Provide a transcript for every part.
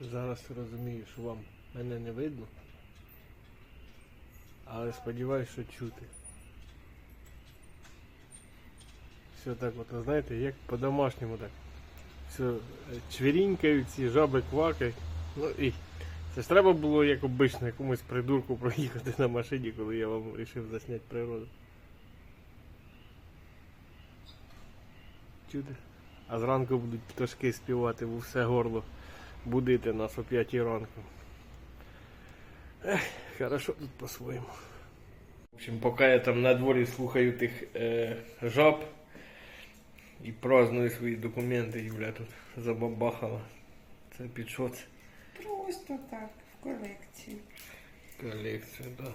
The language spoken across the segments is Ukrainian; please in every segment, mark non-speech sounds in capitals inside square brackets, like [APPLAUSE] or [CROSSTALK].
Зараз розумію, що вам мене не видно. Але сподіваюся, що чути. Все так от, знаєте, як по-домашньому так. Все е, чвірінькають, ці жаби квакають. Ну і це ж треба було як обично якомусь придурку проїхати на машині, коли я вам вирішив засняти природу. Чути? А зранку будуть пташки співати в все горло, будити нас о 5 ранку. Ех, хорошо тут по-своєму. В общем, поки я там на дворі слухаю тих е, жаб і праздную свої документи, Юля тут забабахала. Це під що це? Просто так, в колекцію. Колекція, так. Да.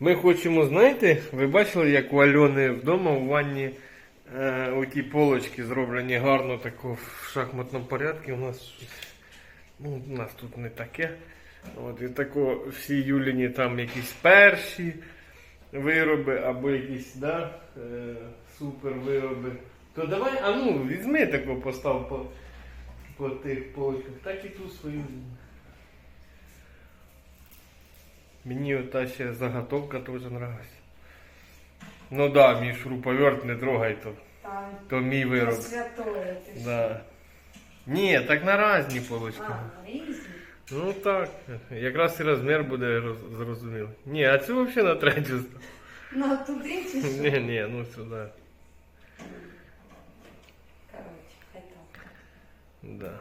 Ми хочемо, знаєте, ви бачили, як у Альони вдома у ванні е, оті полочки зроблені гарно тако в шахматному порядку. У нас ну, у нас тут не таке. От, і тако всі Юліні там якісь перші вироби або якісь да, е, супер вироби. То давай, а ну, візьми тако постав по, по тих полочках, так і ту свою. Мені ота ще заготовка теж нравиться. Ну да, мій шуруповерт не трогай то. Там То мій вироб. святое ти ж. Да. Ні, так на різні полочки. А, різні. Ну так, якраз і розмір буде роз- зрозумілий. Ні, а цю взагалі на третю. став. Ну, а туди чи що? Ні, ні, ну сюди. Коротше, хай так. Да.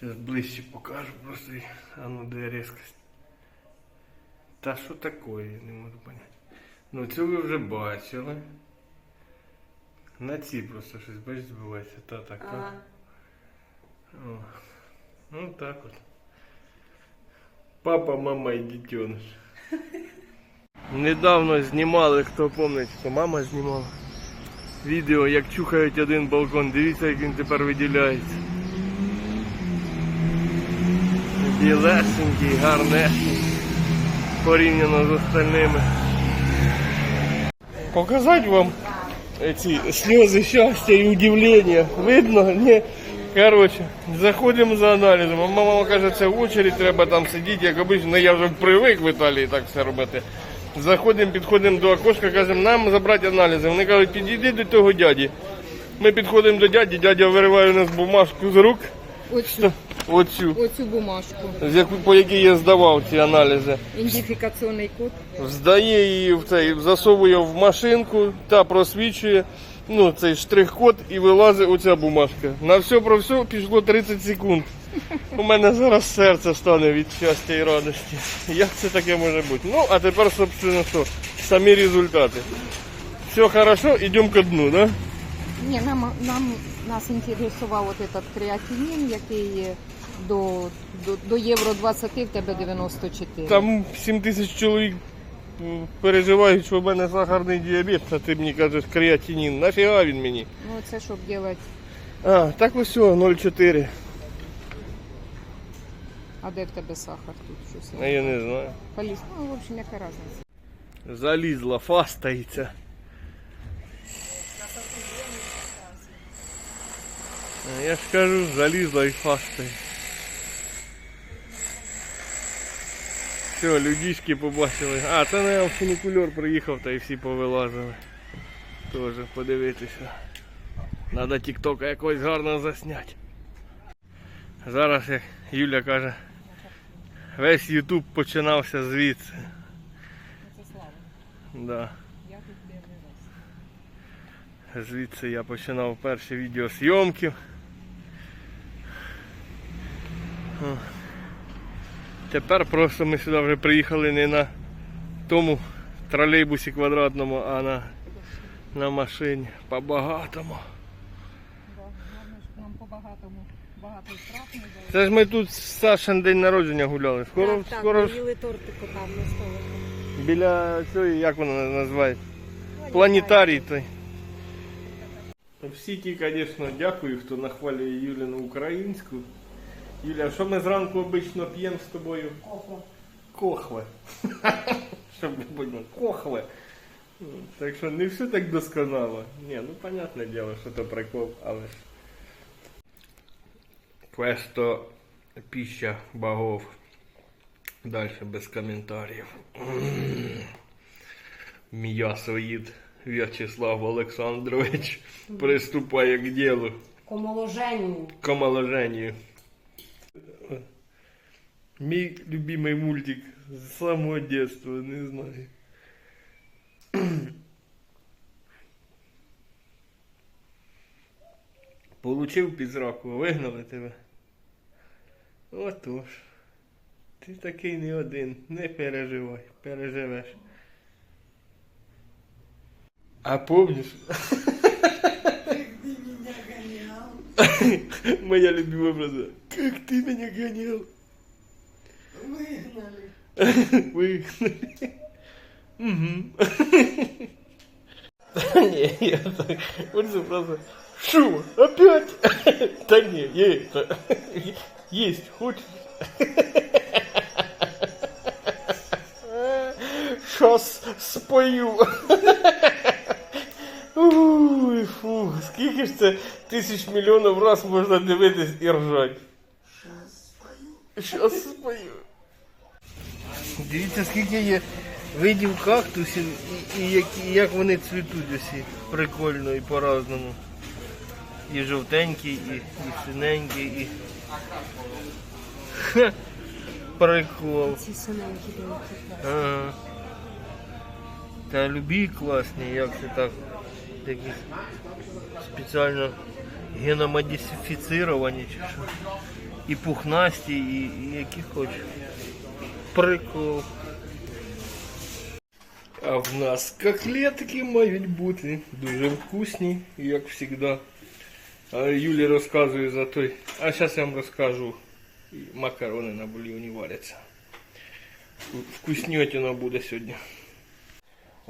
Сейчас ближче покажу просто. А ну де різкость. Та що такое, я не можу поняти. Ну цю ви вже бачили. На ці просто щось бачиш збивається. Та така. Ага. О. Ну так от. Папа, мама і дитёныш. Недавно знімали, хто пам'ятає, хто мама знімала. Відео, як чухають один балкон. Дивіться, як він тепер виділяється. Білесенький, гарнесенький. Порівняно з остальними. Показати вам ці сльози щастя і удивлення. Видно? Ні. Коротше, заходимо за аналізом. Мама каже, це в очередь треба там сидіти, як обично. Ну, я вже привик в Італії так все робити. Заходимо, підходимо до окошка, кажемо, нам забрати аналізи. Вони кажуть, підійди до того дяді. Ми підходимо до дяді, дядя вириває у нас бумажку з рук. Оцю, Оцю, оцю бумажку. з яку, по якій я здавав ці аналізи. Ідентифікаційний код. Здає її в цей, засовує в машинку та просвічує ну, цей штрих-код і вилазить оця бумажка. На все про все пішло 30 секунд. У мене зараз серце стане від щастя і радості. Як це таке може бути? Ну, а тепер, собственно, що? Самі результати. Все хорошо, йдемо ко дну, да? Ні, нам, нам нас інтересував от этот креатинін, який до, до, до євро 20 в тебе 94. Там 7 тисяч чоловік переживають, що в мене сахарний діабет, а ти мені кажеш креатинін. Нафіга він мені? Ну це щоб робити. А, так ось 0,4. А де в тебе сахар тут щось? А я не знаю. Поліз. Ну, в общем, яка різниця. Залізла, фастається. Я ж кажу, залізла і фастає. Все, людішки побачили. А, це не фунікульор приїхав та і всі повилазили. Тоже подивитися. Надо тіктока якось гарно засняти. Зараз, як Юля каже, весь Ютуб починався звідси. Це слава. Да. Я тут перший раз. Звідси я починав перші відеосйомки. Тепер просто ми сюди вже приїхали не на тому тролейбусі квадратному, а на, на машині по-багатому. Нам по-багатому багато штраф не дали. Це ж ми тут з Сашин день народження гуляли. Скоро, так, так, скоро ж їли тортику там на столику. біля цієї, як вона називається? Планетарій той. Всі ті, звісно, дякую, хто нахвалює Юліну українську. Юля, що ми зранку обично п'ємо з тобою? Ого. Кохве. [LAUGHS] Щоб не будьмо. Кохве. Так що не все так досконало. Ні, ну понятне діло, що то прикол, але ж. Questo пища богов. Дальше без коментарів. М'ясоїд В'ячеслав Олександрович приступає к ділу. К омоложенню. К омоложению. Мій любимый мультик з самого детства, не знаю. Получив підзраку, вигнали тебе. Отож. Ти такий не один, не переживай, переживеш. А помниш? [LAUGHS] Моя любимая фраза. Как ты меня гонял? Вигнали. Выгнали. [LAUGHS] Угу. [LAUGHS] Не, я так. Просто. Шо, опять? Да не, я это. Есть хочешь? Сейчас спою. Фу, скільки ж це тисяч мільйонів раз можна дивитись і ржати. Щас спою. Дивіться, скільки є видів кактусів і, і, як, і як вони цвітуть усі. Прикольно і по-разному. І жовтенькі, і, і синенькі, і. Ха, прикол. Ці синенькі. Ага. Та любі класні, як це так. Такі спеціально геномодифіцировані чи що. І пухнасті, і, і які хочеш. Прикол. А в нас котлетки мають бути дуже вкусні, як завжди. А Юлі розказує за той. А зараз я вам розкажу. І Макарони на бульйоні варяться. Вкуснятина буде сьогодні.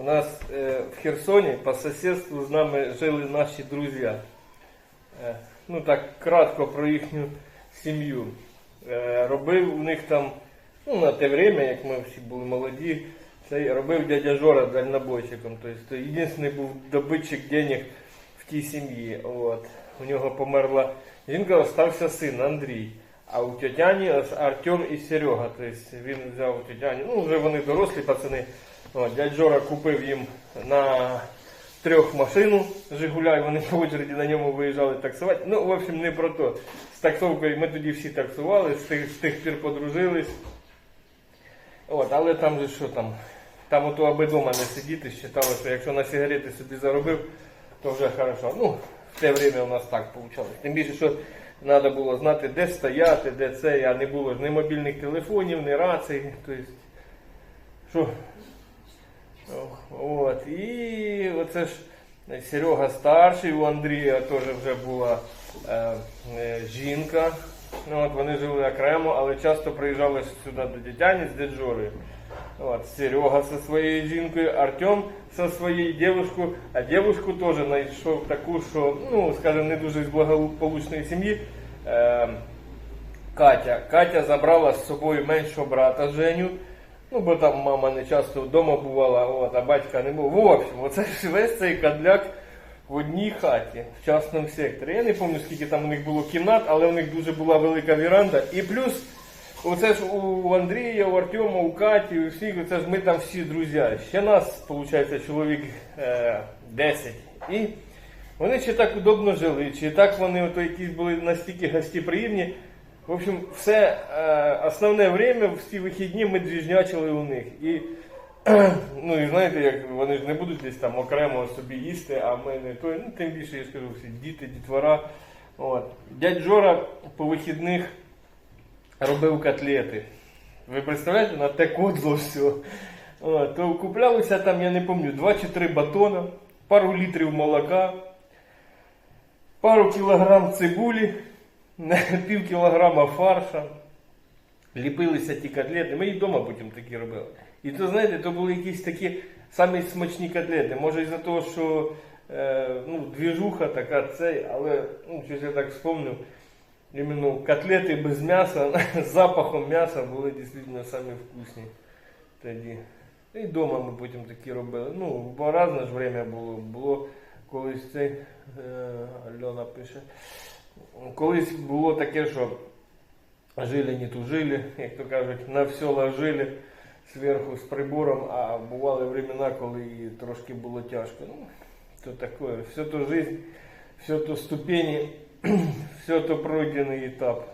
У нас е, в Херсоні по сусідству з нами жили наші друзі. Е, ну так кратко про їхню сім'ю. Е, робив у них там, ну на те время, як ми всі були молоді, це робив дядя Жора дальнобойщиком. Тобто єдиний був добитчик денег в тій сім'ї. От. У нього померла жінка, остався син Андрій. А у тетяні Артем і Серега. Тобто він взяв у тетяні, ну вже вони дорослі пацани. Дядь Жора купив їм на трьох машину Жигуля, і вони по очереді на ньому виїжджали таксувати. Ну, в общем, не про то. З таксовкою ми тоді всі таксували, з тих, з тих пір подружились. От, але там же що там? Там ото аби дома не сидіти, вважали, що якщо на сигарети собі заробив, то вже хорошо. Ну, в те время у нас так вийшло. Тим більше, що треба було знати, де стояти, де це, а не було ж ні мобільних телефонів, ні рацій. Тобто, що? От. І оце ж Серега старший, у Андрія теж вже була е, е, жінка. Ну, от, вони жили окремо, але часто приїжджали сюди до Тетяні з Деджорою. От, Серега зі своєю жінкою, Артем зі своєю дівчиною, а дівчинку теж знайшов таку, що, ну, скажімо, не дуже з благополучної сім'ї. Е, Катя. Катя забрала з собою меншого брата Женю. Ну, бо там мама не часто вдома бувала, от, а батька не був. В общем, оце ж весь цей кадляк в одній хаті, в частному секторі. Я не пам'ятаю, скільки там у них було кімнат, але у них дуже була велика віранда. І плюс, оце ж у Андрія, у Артема, у Каті, у всіх, оце ж ми там всі друзі. Ще нас, виходить, чоловік е, 10. І вони чи так удобно жили, чи так вони ото якісь були настільки гостеприємні. В общем, все е, основне время, всі вихідні ми двіжнячили у них. І, [CLEARS THROAT] ну, і знаєте, як вони ж не будуть десь там окремо собі їсти, а ми не той. Ну, тим більше, я скажу, всі діти, дітвора. От. Дядь Жора по вихідних робив котлети. Ви представляєте, на те кодло все. От, то куплялося там, я не пам'ятаю, 2 чи 3 батона, пару літрів молока, пару кілограм цибулі, [LAUGHS] пів кілограма фарша. Ліпилися ті котлети. Ми і вдома потім такі робили. І то, знаєте, то були якісь такі самі смачні котлети. Може із-за того, що е, ну, двіжуха така цей, але ну, щось я так вспомнив. Іменно котлети без м'яса, [LAUGHS] з запахом м'яса були дійсно самі вкусні тоді. І вдома ми потім такі робили. Ну, бо разне ж время було. Було колись цей е, Альона пише. Колись було таке, що жили не тужили, як то кажуть, на все ложили зверху з прибором, а бували времена, коли трошки було тяжко. Ну, то таке, все то жизнь, все то ступені, [CLEARS THROAT] все то пройдений етап.